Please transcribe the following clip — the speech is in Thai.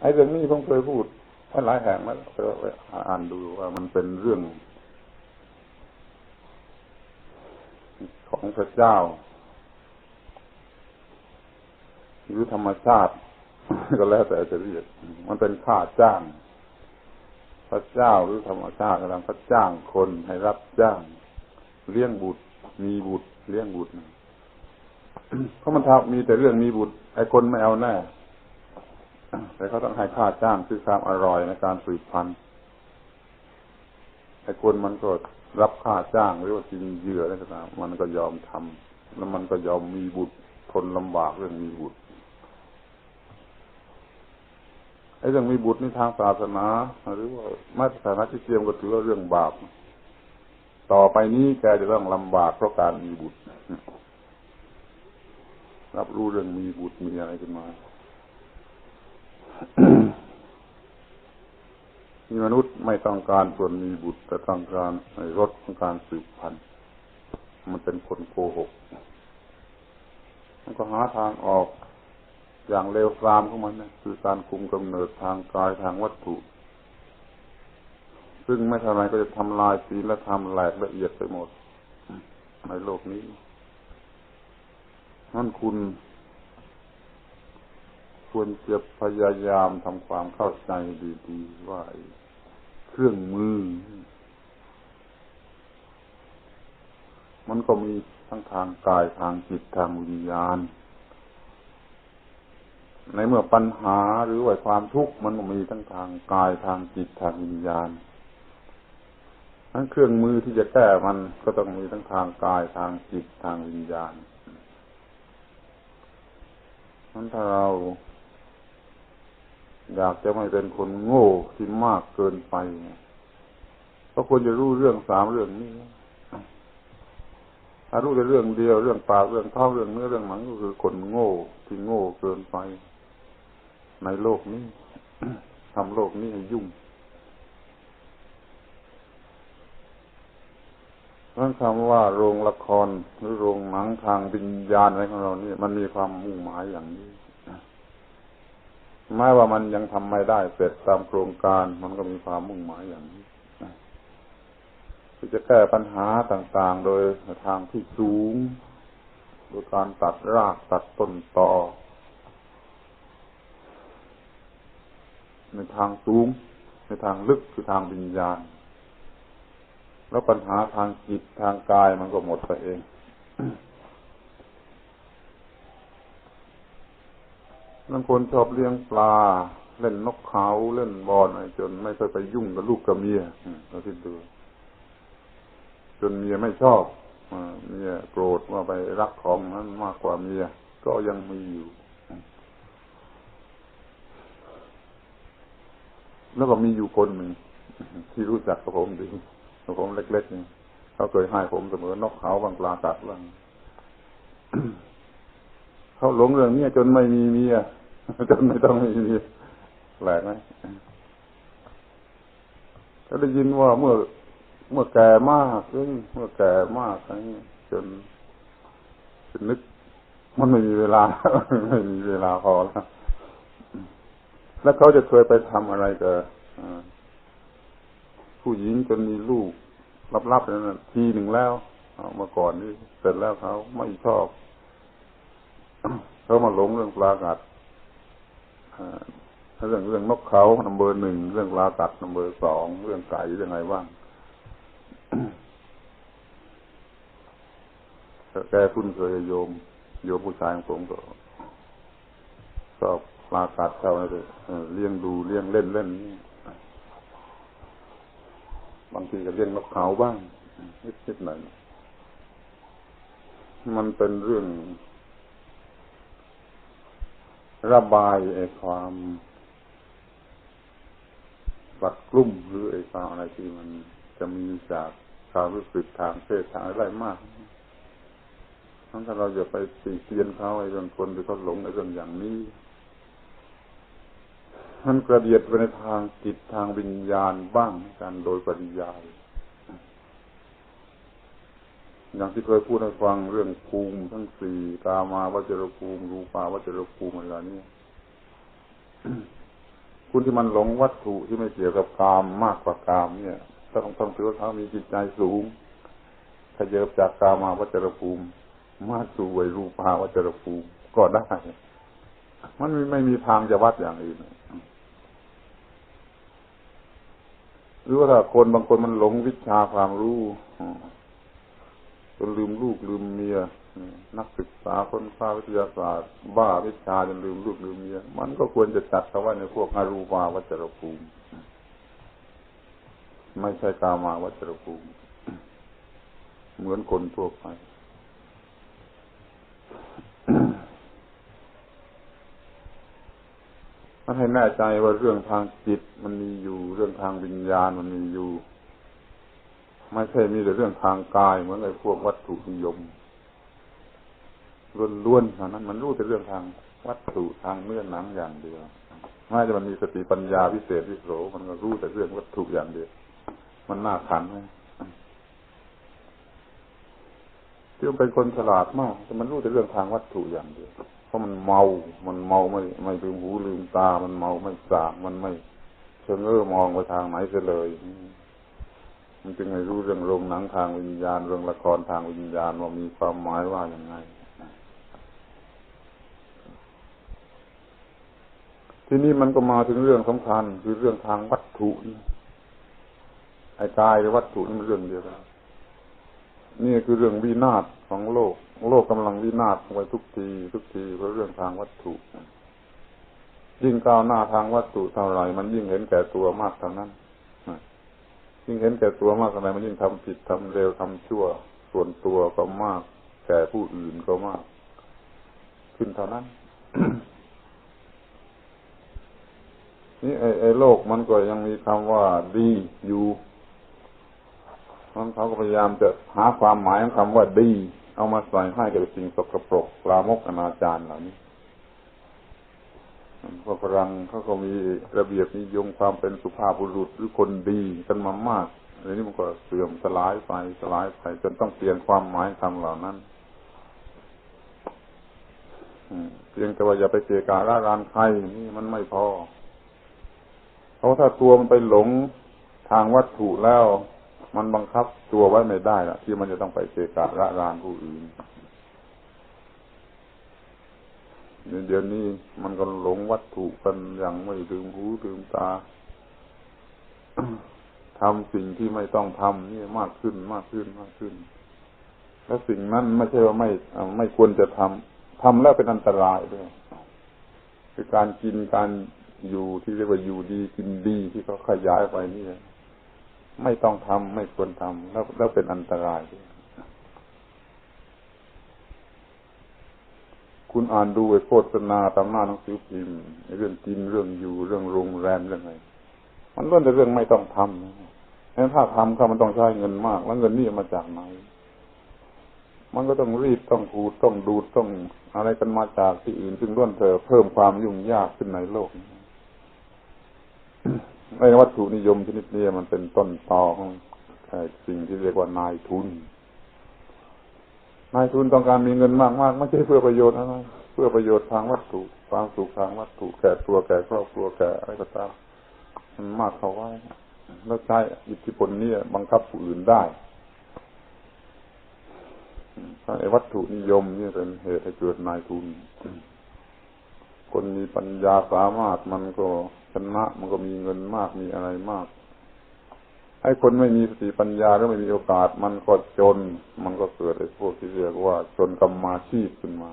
ไอ้เรื่องนี้ผมเคยพูดไว้หลายแห่งแล้วไปอ่านดูว่ามันเป็นเรื่อง ของพระเจ้าหรือธรรมชาติ ก็แล้วแต่จะเรียกมันเป็นค่าจ้าง พระเจ้าหรือธรรมชาติกำลังพระจ้างคนให้รับจ้าง เลี้ยงบุตร มีบุตร เลี้ยงบุตรเพราะมันทำมีแต่เรื่องมีบุตรไอ้คนไม่เอาแน่ แต่เขาต้องให้ค่าจ้างคือความอร่อยในการสืบพันธุ์ไอ้คนมันก็รับค่าจ้างหรือว่ากินเหยื่ออะไรก็ตามมันก็ยอมทำแล้วมันก็ยอมมีบุตรทนลำบากเรื่องมีบุตรไอ้เรื่องมีบุตรในทางศาสนาหรือว่ามาตรฐานที่เทียมก็ถือว่าเรื่องบาป ต่อไปนี้แกจะต้องลำบากเพราะการมีบุตร รับรู้เรื่องมีบุตรมีอะไรขึ้นมา มีมนุษย์ไม่ต้องการส่วนมีบุตรแต่ต้องการรถของการสืบพันธุ์มันเป็นคนโกหก มันก็หาทางออกอย่างเร็วซามของมันนะคือการคุมกำเนิดทางกายทางวัตถุ ซึ่งไม่เท่าไรก็จะทำลายศีลธรรมแหลกละเอียดไปหมดในโลกนี้นั่นคุณ ควรจะพยายามทำความเข้าใจดีๆว่าเครื่องมือ มันก็มีทั้งทางกายทางจิตทางวิญญาณ ในเมื่อปัญหาหรือว่าความทุกข์มันก็มีทั้งทางกายทางจิตทางวิญญาณทั้งเครื่องมือที่จะแก้มันก็ต้องมีทั้งทางกายทางจิตทางวิญญาณนั้นถ้าเรา อยากจะไม่เป็นคนโง่ที่มากเกินไปก็ควรจะรู้เรื่องสามเรื่องนี้ถ้ารู้แต่เรื่องเดียวเรื่องปากเรื่องท้องเรื่องเนื้อเรื่องหนังก็คือคนโง่ที่โง่เกินไป ในโลกนี้ทำโลกนี้ให้ยุ่งเรื่องคำว่าโรงละครหรือโรงหนังทางวิญญาณอะไรของเรานี่มันมีความมุ่งหมายอย่างนี้ แม้ว่ามันยังทำไม่ได้เสร็จตามโครงการมันก็มีความมุ่งหมายอย่างนี้ที่จะแก้ปัญหาต่างๆ โดยทางที่สูงโดยการตัดรากตัดต้นตอในทางสูง ในทางลึกคือทางวิญญาณ แล้วปัญหาทางจิตทางกายมันก็หมดไปเอง บางคนชอบเลี้ยงปลา เล่นนกเขาเล่นบอลอะไรจนไม่เคยไปยุ่งกับลูกกับเมียเราคิดดู จนเมียไม่ชอบเมียโกรธว่าไปรักของนั้นมากกว่าเมีย ก็ยังมีอยู่ แล้วก็มีอยู่คนหนึ่งที่รู้จักกับผมดีกับผมเล็กๆนี่เขาเคยให้ผมเสมอนกเขาบางปลาตัดบ้างเขาหลงเรื่องนี้จนไม่มีเมีย จนไม่ต้องมีเมีแปลกไหมก็ได้ยินว่าเมื่อเมื่อแก่มากเมื่อแก่มากจนจนนึก มันไม่มีเวลาไม่มีเวลาพอแล้วแล้วเขาจะเคยไปทำอะไรกับผู้หญิงจนมีลูกรับๆนั่นทีหนึ่งแล้วเมื่อก่อนนี่เสร็จแล้วเขาไม่ชอบเขามาหลงเรื่องปลากัด เรื่องเรื่องนกเขานัมเบอร์หนึ่งเรื่องปลากัดนัมเบอร์สองเรื่องไก่เรื่องอะไรบ้างแกคุ้นเคยโยมโยมผู้ชายของผมก็ชอบปลากัดเขาเลยเลี้ยงดูเลี้ยงเล่นเล่นบางทีก็เลี้ยงนกเขาบ้างนิดๆหน่อยมันเป็นเรื่อง ระบายไอ้ความบัดกลุ่มหรือไอ้ความอะไรที่มันจะมีจากความรู้สึกทางเพศทางอะไรมากทั้งถ้าเราจะไปตีเตียนเขาไอ้เรื่องคนที่เขาหลงไอ้เรื่องอย่างนี้มันกระเดียดไปในทางจิตทางวิญญาณบ้างกันโดยปริยาย อย่างที่เคยพูดให้ฟังเรื่องภูมิทั้งสี่ตามาวัจรภูมิ รูปาวัจรภูมิอะไรนี้คุณที่มันหลงวัตถุที่ไม่เกี่ยวกับกามมากกว่ากามเนี่ยต้องต้องถือว่าเขามีจิตใจสูงขยับจากกามาวัจรภูมิ มาสู่ไวรูปาวัจรภูมิก็ได้ มันไม่มีทางจะวัดอย่างอื่นหรือว่าถ้าคนบางคนมันหลงวิชาความรู้ จนลืมลูกลืมเมียนักศึกษาคนค้าวิทยาศาสตร์ บ้าวิชาจนลืมลูกลืมเมีย มันก็ควรจะจัดเขาว่าในพวกอารูปาวัจรภูมิ ไม่ใช่กามาวัจรภูมิ เหมือนคนทั่วไปมันให้แน่ใจว่าเรื่องทางจิตมันมีอยู่ เรื่องทางวิญญาณมันมีอยู่ ไม่ใช่มีแต่เรื่องทางกายเหมือนไอ้พวกวัตถุนิยมล้วนๆเท่านั้น มันรู้แต่เรื่องทางวัตถุทางเนื้อหนังอย่างเดียวไม่จะมันมีสติปัญญาพิเศษพิโสมันก็รู้แต่เรื่องวัตถุอย่างเดียว มันน่าขันไหมที่มันเป็นคนฉลาดมากแต่มันรู้แต่เรื่องทางวัตถุอย่างเดียว เพราะมันเมา มันเมาไม่ไม่ลืมหูลืมตา มันเมาไม่สามันไม่เชิงเอ้อมองไปทางไหนเสียเลย มันจึงไม่รู้เรื่องโรงหนังทางวิญญาณเรื่องละครทางวิญญาณว่ามีความหมายว่าอย่างไงทีนี้มันก็มาถึงเรื่องสำคัญคือเรื่องทางวัตถุไอ้กายกับวัตถุนี่มันเรื่องเดียวกันนี่คือเรื่องวินาศของโลก โลกกำลังวินาศไปทุกที ทุกทีเพราะเรื่องทางวัตถุ ยิ่งก้าวหน้าทางวัตถุเท่าไหร่มันยิ่งเห็นแก่ตัวมากเท่านั้น ยิ่งเห็นแก่ตัวมากเท่าไรมันยิ่งทำผิดทำเร็วทำชั่ว ส่วนตัวก็มากแก่ผู้อื่นก็มาก ขึ้นเท่านั้นนี่ไอ้ไอ้โลกมันก็ยังมีคำว่าดีอยู่มันเขาก็พยายามจะหาความหมายของคำว่าดี เอามาใส่ให้กับสิ่งสกปรกลามกอนาจารเหล่านี้ วกฝรั่งเขาก็มีระเบียบนิยมความเป็นสุภาพบุรุษหรือคนดีกันมามากเดี๋ยวนี้มันก็เสื่อมสลายไปสลายไปจนต้องเปลี่ยนความหมายคำเหล่านั้นเพียงแต่ว่าอย่าไปเกะกะร่ารานใครนี่มันไม่พอ เพราะถ้าตัวมันไปหลงทางวัตถุแล้ว มันบังคับตัวไว้ไม่ได้ละที่มันจะต้องไปเกกะระรานผู้อื่น เดี๋ยวนี้มันก็หลงวัตถุกันอย่างไม่ลืมหูลืมตาทำสิ่งที่ไม่ต้องทำนี่มากขึ้นมากขึ้นมากขึ้น แล้วสิ่งนั้นไม่ใช่ว่าไม่ไม่ควรจะทำทำแล้วเป็นอันตรายด้วยคือการกินการอยู่ที่เรียกว่าอยู่ดีกินดีที่เขาขยายไปนี่ไม่ต้องทำไม่ควรทำแล้วแล้วเป็นอันตราย คุณอ่านดูไอ้โฆษณาตามหน้าหนังสือพิมพ์เรื่องกินเรื่องอยู่เรื่องโรงแรมเรื่องอะไรมันล้วนแต่เรื่องไม่ต้องทำงั้นถ้าทำเขามันต้องใช้เงินมาก แล้วเงินนี่มาจากไหน มันก็ต้องรีดต้องขูดต้องดูดต้องอะไรกันมาจากที่อื่นซึ่งล้วนเธอเพิ่มความยุ่งยากขึ้นในโลกในวัตถุนิยมชนิดนี้มันเป็นต้นตอของสิ่งที่เรียกว่านายทุน นายทุนต้องการมีเงินมากมากไม่ใช่เพื่อประโยชน์อะไรเพื่อประโยชน์ทางวัตถุความสุขทางวัตถุแก่ตัวแก่ครอบครัวแก่อะไรก็ตามมันมากเขาไว้แล้วใช้อิทธิพลนี้บังคับผู้อื่นได้ไอ้วัตถุนิยมนี่เป็นเหตุให้เกิดนายทุน คนมีปัญญาสามารถมันก็ชนะมันก็มีเงินมากมีอะไรมาก ไอ้คนไม่มีสติปัญญาหรือไม่มีโอกาส มันก็จน มันก็เกิดไอ้พวกที่เรียกว่าจนกรรมมาชีพขึ้นมา